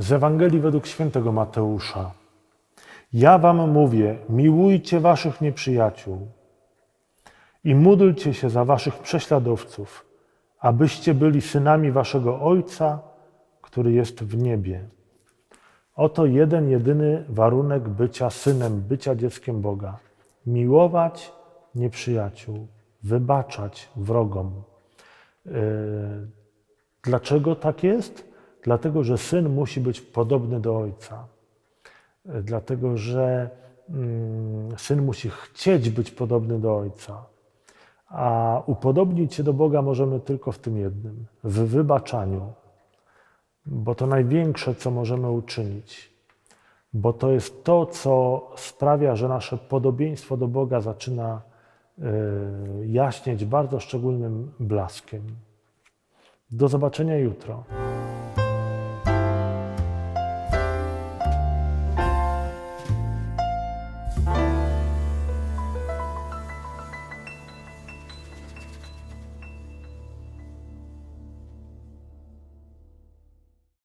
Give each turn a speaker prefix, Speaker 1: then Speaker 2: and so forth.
Speaker 1: Z Ewangelii według świętego Mateusza. Ja wam mówię, miłujcie waszych nieprzyjaciół i módlcie się za waszych prześladowców, abyście byli synami waszego Ojca, który jest w niebie. Oto jeden, jedyny warunek bycia synem, bycia dzieckiem Boga. Miłować nieprzyjaciół, wybaczać wrogom. Yy, Dlaczego tak jest? Dlatego, że syn musi być podobny do ojca. Yy, Dlatego, że mm, syn musi chcieć być podobny do ojca. A upodobnić się do Boga możemy tylko w tym jednym w wybaczaniu, bo to największe, co możemy uczynić. Bo to jest to, co sprawia, że nasze podobieństwo do Boga zaczyna y, jaśnieć bardzo szczególnym blaskiem. Do zobaczenia jutro.